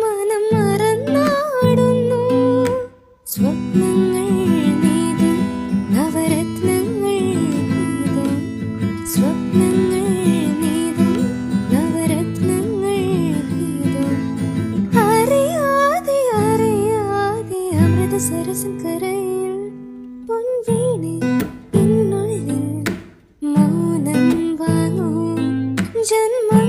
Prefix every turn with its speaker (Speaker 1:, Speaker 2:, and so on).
Speaker 1: മനം മറന്നാടുന്നു സ്വപ്നങ്ങൾ നവരത്നങ്ങൾ സ്വപ്നങ്ങൾ പർവത സരസൻ കരയിൽ പൊൻവീണി എന്നുള്ളിൽ മൗനം വാങ്ങൂ. ജന്മ